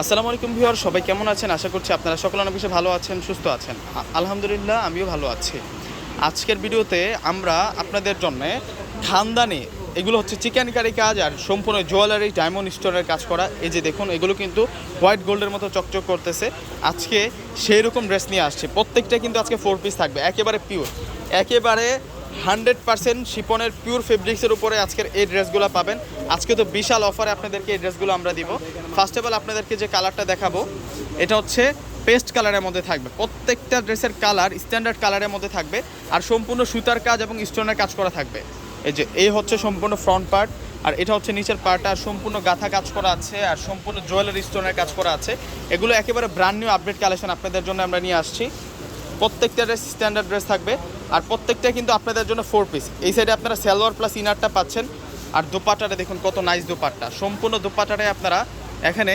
আসসালামু আলাইকুম ভিউয়ার, সবাই কেমন আছেন? আশা করছি আপনারা সকলে অনেক বেশি ভালো আছেন, সুস্থ আছেন। আলহামদুলিল্লাহ, আমিও ভালো আছি। আজকের ভিডিওতে আমরা আপনাদের জন্য খানদানি, এগুলো হচ্ছে চিকেন কারি কাজ আর সম্পূর্ণ জুয়েলারি ডায়মন্ড স্টোনের কাজ করা। এই যে দেখুন, এগুলো কিন্তু হোয়াইট গোল্ডের মতো চকচক করতেছে। আজকে সেই রকম ড্রেস নিয়ে আসছে। প্রত্যেকটা কিন্তু আজকে ফোর পিস থাকবে, একেবারে পিওর একেবারে হান্ড্রেড পার্সেন্ট শিপনের পিওর ফেব্রিক্সের উপরে আজকের এই ড্রেসগুলো পাবেন। আজকে তো বিশাল অফারে আপনাদেরকে এই ড্রেসগুলো আমরা দিব। ফার্স্ট অফ অল আপনাদেরকে যে কালারটা দেখাবো, এটা হচ্ছে পেস্ট কালারের মধ্যে থাকবে। প্রত্যেকটা ড্রেসের কালার স্ট্যান্ডার্ড কালারের মধ্যে থাকবে আর সম্পূর্ণ সুতার কাজ এবং স্টোনের কাজ করা থাকবে। এই যে, এই হচ্ছে সম্পূর্ণ ফ্রন্ট পার্ট আর এটা হচ্ছে নিচের পার্ট আর সম্পূর্ণ গাথা কাজ করা আছে আর সম্পূর্ণ জুয়েলারি স্টোনের কাজ করা আছে। এগুলো একেবারে ব্র্যান্ড নিউ আপডেট কালেকশন আপনাদের জন্য আমরা নিয়ে আসছি। প্রত্যেকটা ড্রেস স্ট্যান্ডার্ড ড্রেস থাকবে আর প্রত্যেকটা কিন্তু আপনাদের জন্য ফোর পিস এই সাইডে আপনারা সালোয়ার প্লাস ইনারটা পাচ্ছেন। আর দোপাটাটা দেখুন কত নাইস দোপাট্টা। সম্পূর্ণ দোপাটাটায় আপনারা এখানে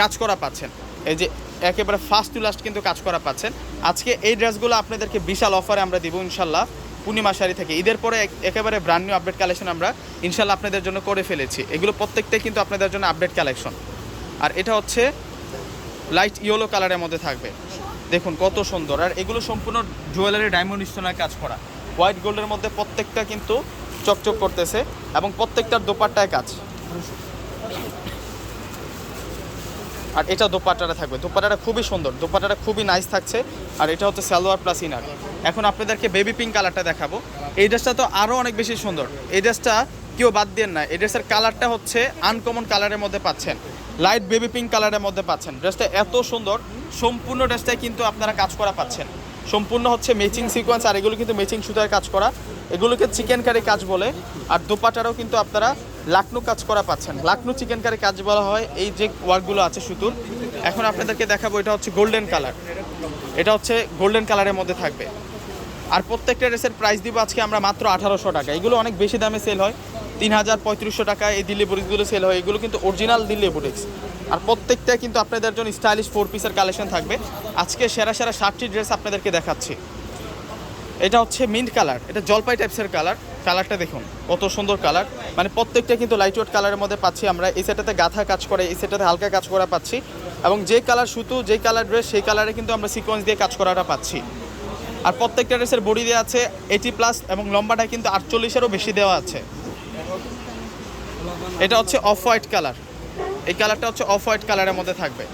কাজ করা পাচ্ছেন। এই যে একেবারে ফার্স্ট টু লাস্ট কিন্তু কাজ করা পাচ্ছেন। আজকে এই ড্রেসগুলো আপনাদেরকে বিশাল অফারে আমরা দিব ইনশাল্লাহ পূর্ণিমা শাড়ি থেকে। ঈদের পরে একেবারে ব্র্যান্ড নিউ আপডেট কালেকশন আমরা ইনশাল্লাহ আপনাদের জন্য করে ফেলেছি। এগুলো প্রত্যেকটাই কিন্তু আপনাদের জন্য আপডেট কালেকশন আর এটা হচ্ছে লাইট ইয়েলো কালারের মধ্যে থাকবে। দেখুন কত সুন্দর। আর এগুলো সম্পূর্ণ জুয়েলারি ডায়মন্ড স্টোনের কাজ করা। হোয়াইট গোল্ডের মধ্যে প্রত্যেকটা কিন্তু চকচক করতেছে এবং প্রত্যেকটার দোপাট্টায় কাজ। আর এটা দোপাট্টাটা থাকবে। দোপাট্টাটা খুবই সুন্দর। দোপাট্টাটা খুবই নাইস থাকছে। আর এটা হচ্ছে সালোয়ার প্লাস ইনার এখন আপনাদেরকে বেবি পিঙ্ক কালারটা দেখাবো। এই ড্রেসটা তো আরও অনেক বেশি সুন্দর। এই ড্রেসটা কেউ বাদ দেন না। এই ড্রেসের কালারটা হচ্ছে আনকমন কালারের মধ্যে পাচ্ছেন। লাইট বেবি পিঙ্ক কালারের মধ্যে পাচ্ছেন। ড্রেসটা এত সুন্দর, সম্পূর্ণ ড্রেসটাই কিন্তু আপনারা কাজ করা পাচ্ছেন। সম্পূর্ণ হচ্ছে ম্যাচিং সিকোয়েন্স আর এগুলো কিন্তু ম্যাচিং সুতার কাজ করা। এগুলোকে চিকেন কারি কাজ বলে, আর দোপাটারও কিন্তু আপনারা লাকনু কাজ করা পাচ্ছেন। লাকনু চিকেন কারি কাজ বলা হয়, এই যে ওয়ার্কগুলো আছে সুতুর। এখন আপনাদেরকে দেখাবো, এটা হচ্ছে গোল্ডেন কালার এটা হচ্ছে গোল্ডেন কালারের মধ্যে থাকবে। আর প্রত্যেকটা ড্রেসের প্রাইস দিব আজকে আমরা মাত্র আঠারোশো টাকা। এগুলো অনেক বেশি দামে সেল হয়। তিন হাজার পঁয়ত্রিশশো টাকা এই দিল্লি বুটিক্সগুলো সেল হয়। এগুলো কিন্তু অরিজিনাল দিল্লি বুটিক্স। আর প্রত্যেকটা কিন্তু আপনাদের জন্য স্টাইলিশ ফোর পিসের কালেকশন থাকবে। আজকে সেরা সেরা ষাটটি ড্রেস আপনাদেরকে দেখাচ্ছি। এটা হচ্ছে মিন্ট কালার এটা জলপাই টাইপসের কালার কালারটা দেখুন, কত সুন্দর কালার মানে প্রত্যেকটা কিন্তু লাইট ওয়েট কালারের মধ্যে পাচ্ছি আমরা। এই সেটাতে গাথা কাজ করে, এই সেটাতে হালকা কাজ করা পাচ্ছি। এবং যে কালার সুতো, যে কালার ড্রেস সেই কালারে কিন্তু আমরা সিকোয়েন্স দিয়ে কাজ করাটা পাচ্ছি। আর প্রত্যেকটা ড্রেসের বডি দেওয়া আছে এইটি প্লাস এবং লম্বাটা কিন্তু আটচল্লিশেরও বেশি দেওয়া আছে। এটা হচ্ছে অফ হোয়াইট কালার। এই কালারটা হচ্ছে অফ হোয়াইট কালারের মধ্যে থাকবে।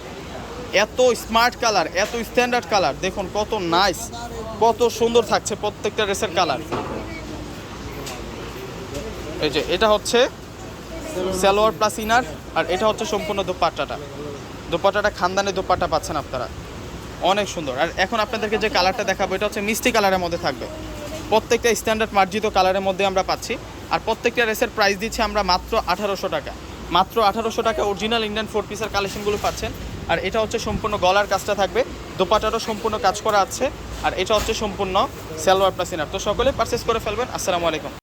এত স্মার্ট কালার, এত স্ট্যান্ডার্ড কালার, দেখুন কত নাইস, কত সুন্দর থাকছে প্রত্যেকটা ড্রেসের কালার। এই যে, এটা হচ্ছে সালোয়ার প্লাস ইনার, আর এটা হচ্ছে সম্পূর্ণ দোপাট্টাটা। দোপাট্টাটা খানদানি দোপাট্টা পাচ্ছেন আপনারা। অনেক সুন্দর। আর এখন আপনাদেরকে যে কালারটা দেখাবো, এটা হচ্ছে মিষ্টি কালারের মধ্যে থাকবে। প্রত্যেকটা স্ট্যান্ডার্ড মার্জিত কালারের মধ্যে আমরা পাচ্ছি। আর প্রত্যেকটা রেসের প্রাইস দিচ্ছি আমরা মাত্র আঠারোশো টাকা। মাত্র আঠারোশো টাকা অরিজিনাল ইন্ডিয়ান ফোর পিসের কালেকশনগুলো পাচ্ছেন। আর এটা হচ্ছে সম্পূর্ণ গলার কাজটা থাকবে। দোপাটারও সম্পূর্ণ কাজ করা আছে। আর এটা হচ্ছে সম্পূর্ণ সালোয়ার প্লাস ইনার তো সকলে পারচেস করে ফেলবেন। আসসালামু আলাইকুম।